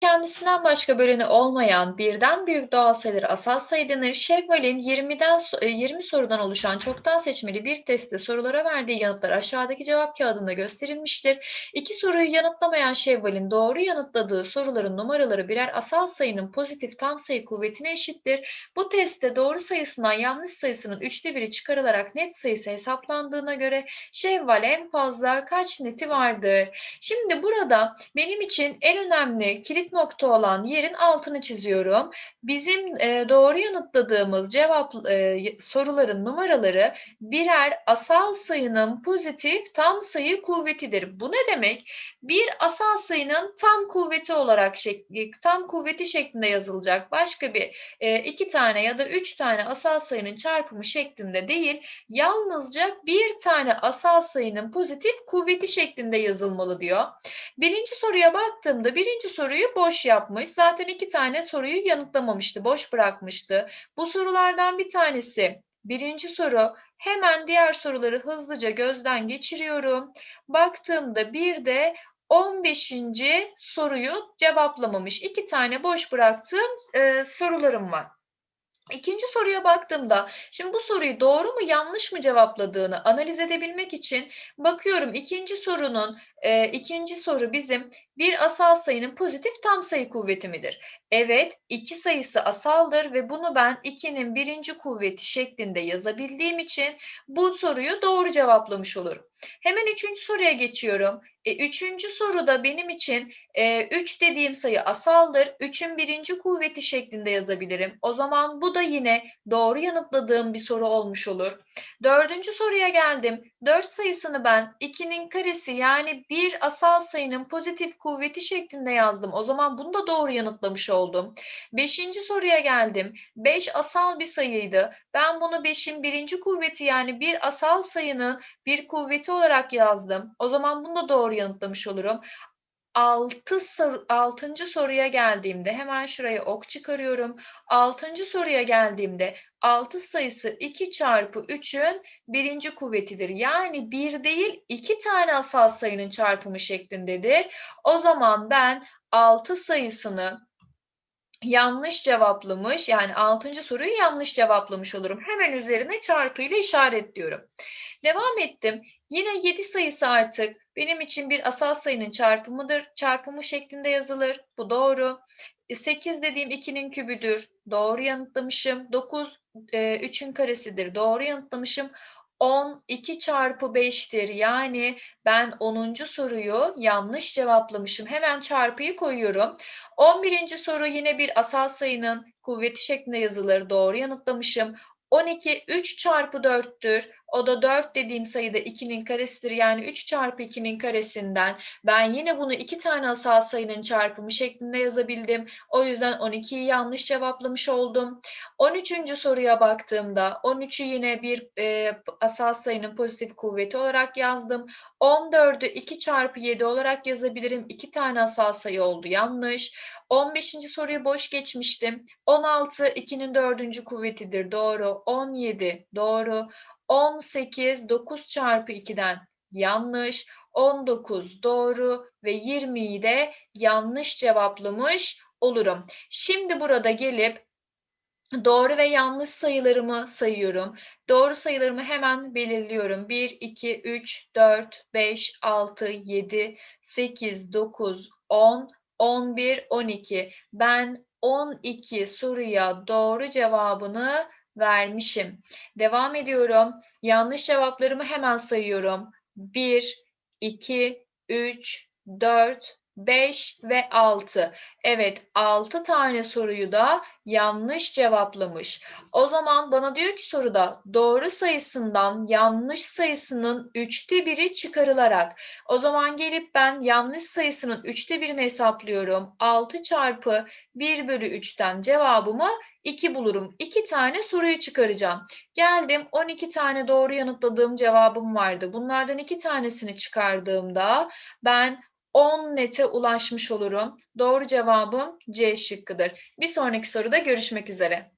kendisinden başka böleni olmayan birden büyük doğal sayıları asal sayı denir. Şevval'in 20'den 20 sorudan oluşan çoktan seçmeli bir testte sorulara verdiği yanıtlar aşağıdaki cevap kağıdında gösterilmiştir. İki soruyu yanıtlamayan Şevval'in doğru yanıtladığı soruların numaraları birer asal sayının pozitif tam sayı kuvvetine eşittir. Bu testte doğru sayısından yanlış sayısının üçte biri çıkarılarak net sayısı hesaplandığına göre Şevval en fazla kaç neti vardır? Şimdi burada benim için en önemli kilit nokta olan yerin altını çiziyorum. Bizim e, doğru yanıtladığımız cevap e, soruların numaraları birer asal sayının pozitif tam sayı kuvvetidir. Bu ne demek? Bir asal sayının tam kuvveti olarak tam kuvveti şeklinde yazılacak. Başka bir e, iki tane ya da üç tane asal sayının çarpımı şeklinde değil, yalnızca bir tane asal sayının pozitif kuvveti şeklinde yazılmalı diyor. Birinci soruya baktığımda birinci soruyu boş yapmış. Zaten iki tane soruyu yanıtlamamıştı, boş bırakmıştı. Bu sorulardan bir tanesi birinci soru. Hemen diğer soruları hızlıca gözden geçiriyorum. Baktığımda bir de 15. soruyu cevaplamamış. İki tane boş bıraktığım e, sorularım var. İkinci soruya baktığımda, şimdi bu soruyu doğru mu yanlış mı cevapladığını analiz edebilmek için bakıyorum ikinci sorunun, e, ikinci soru bizim bir asal sayının pozitif tam sayı kuvveti midir? Evet, iki sayısı asaldır ve bunu ben 2'nin birinci kuvveti şeklinde yazabildiğim için bu soruyu doğru cevaplamış olurum. Hemen üçüncü soruya geçiyorum. E, üçüncü soruda benim için e, 3 dediğim sayı asaldır. 3'ün birinci kuvveti şeklinde yazabilirim. O zaman bu da yine doğru yanıtladığım bir soru olmuş olur. Dördüncü soruya geldim. 4 sayısını ben 2'nin karesi yani bir asal sayının pozitif kuvveti şeklinde yazdım. O zaman bunu da doğru yanıtlamış oldum. Beşinci soruya geldim. 5 asal bir sayıydı. Ben bunu 5'in birinci kuvveti yani bir asal sayının bir kuvveti olarak yazdım. O zaman bunu da doğru yanıtlamış olurum. 6 soru, 6. soruya geldiğimde hemen şuraya ok çıkarıyorum. 6. soruya geldiğimde 6 sayısı 2 çarpı 3'ün birinci kuvvetidir. Yani 1 değil 2 tane asal sayının çarpımı şeklindedir. O zaman ben 6 sayısını yanlış cevaplamış yani 6. soruyu yanlış cevaplamış olurum. Hemen üzerine çarpı ile işaretliyorum. Devam ettim. Yine 7 sayısı artık benim için bir asal sayının çarpımıdır. Çarpımı şeklinde yazılır. Bu doğru. 8 dediğim 2'nin kübüdür. Doğru yanıtlamışım. 9 3'ün e, karesidir. Doğru yanıtlamışım. 10 2 çarpı 5'tir. Yani ben 10. soruyu yanlış cevaplamışım. Hemen çarpıyı koyuyorum. 11. soru yine bir asal sayının kuvveti şeklinde yazılır. Doğru yanıtlamışım. 12 3 çarpı 4'tür. O da 4 dediğim sayıda 2'nin karesidir. Yani 3 çarpı 2'nin karesinden ben yine bunu 2 tane asal sayının çarpımı şeklinde yazabildim. O yüzden 12'yi yanlış cevaplamış oldum. 13. soruya baktığımda 13'ü yine bir e, asal sayının pozitif kuvveti olarak yazdım. 14'ü 2 çarpı 7 olarak yazabilirim. 2 tane asal sayı oldu yanlış. 15. soruyu boş geçmiştim. 16 2'nin 4. kuvvetidir. Doğru. 17 doğru. 18 9 çarpı 2'den yanlış. 19 doğru ve 20'yi de yanlış cevaplamış olurum. Şimdi burada gelip doğru ve yanlış sayılarımı sayıyorum. Doğru sayılarımı hemen belirliyorum. 1, 2, 3, 4, 5, 6, 7, 8, 9, 10, 11, 12. Ben 12 soruya doğru cevabını vermişim. Devam ediyorum. Yanlış cevaplarımı hemen sayıyorum. 1, 2, 3, 4, 5 ve 6. Evet 6 tane soruyu da yanlış cevaplamış. O zaman bana diyor ki soruda doğru sayısından yanlış sayısının üçte biri çıkarılarak. O zaman gelip ben yanlış sayısının üçte birini hesaplıyorum. 6 çarpı 1 bölü 3'ten cevabımı 2 bulurum. 2 tane soruyu çıkaracağım. Geldim 12 tane doğru yanıtladığım cevabım vardı. Bunlardan 2 tanesini çıkardığımda ben 10 nete ulaşmış olurum. Doğru cevabım C şıkkıdır. Bir sonraki soruda görüşmek üzere.